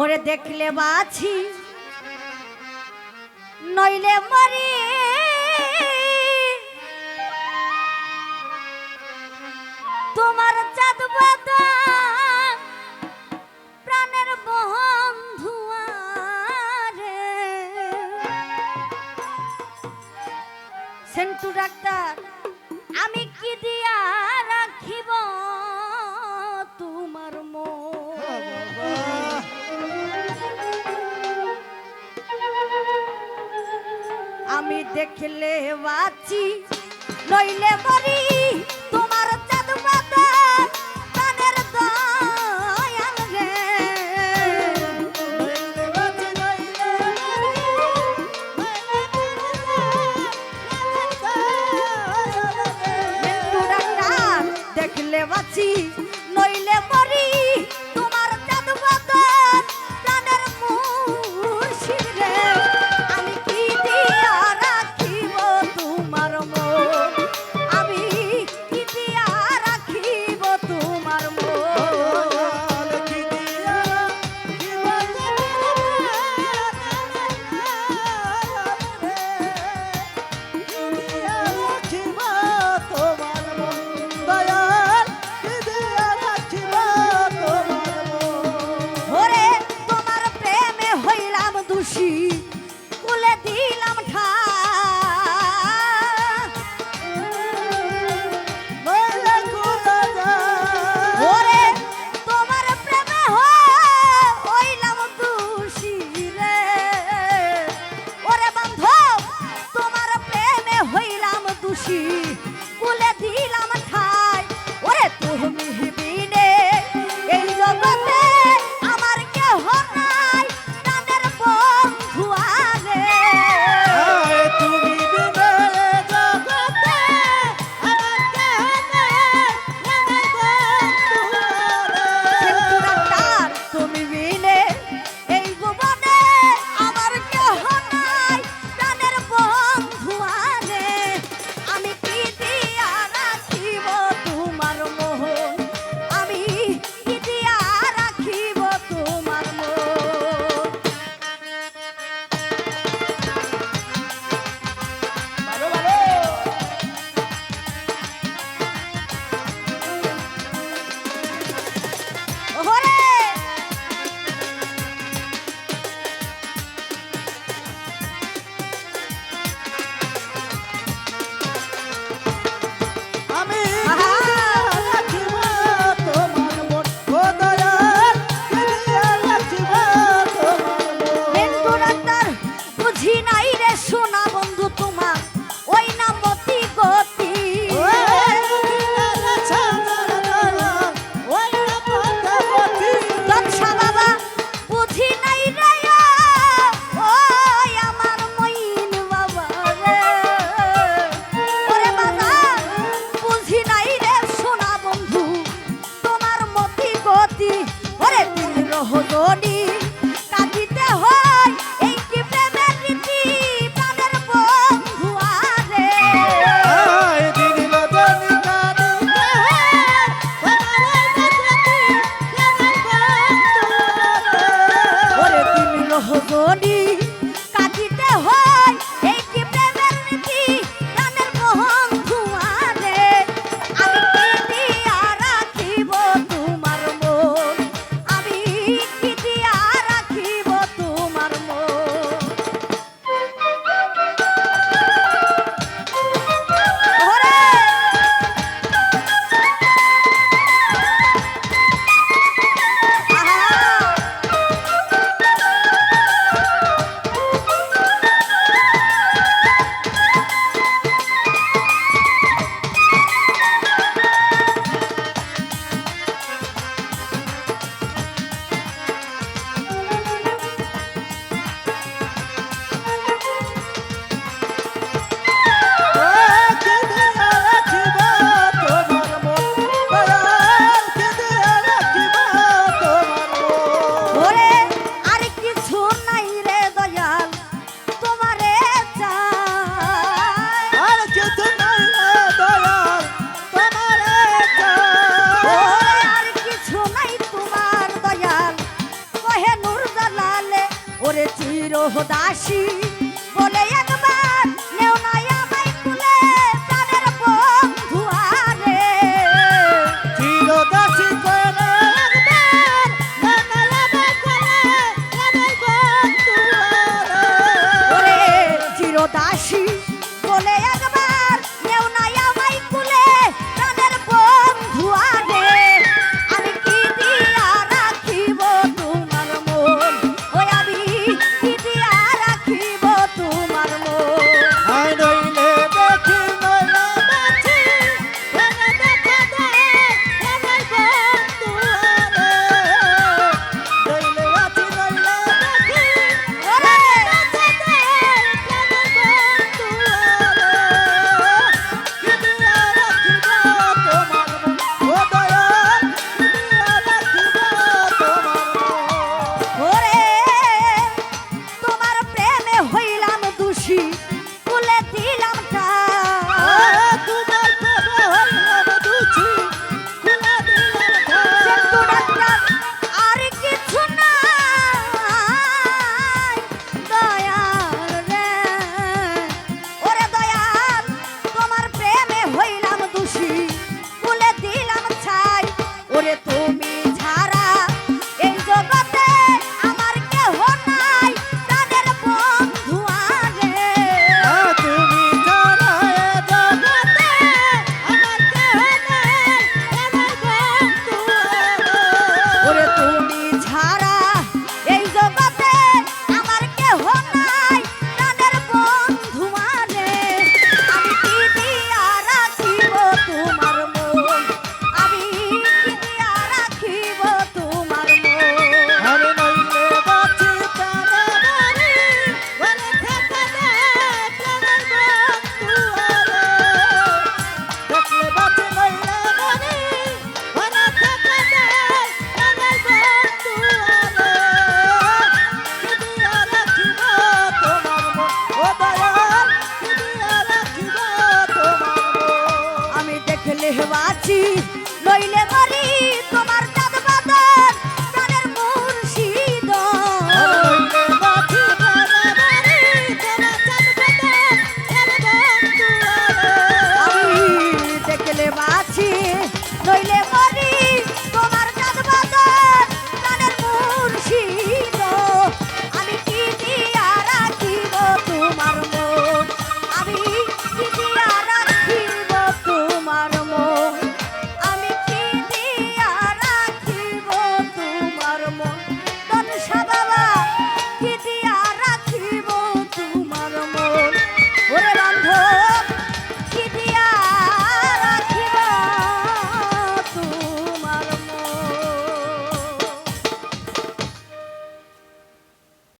ওরে দেখলে বাছি, নইলে মরি। তোমার চাঁদ প্রাণের বন্ধু রে সেন্টু ডাক্তার, আমি কি দিই? দেখলে বাঁচি নইলে মরি। তোমার চাঁদ মাতা কানের দয়াল রে। দেখলে বাঁচি নইলে মরি। You. Oh. mi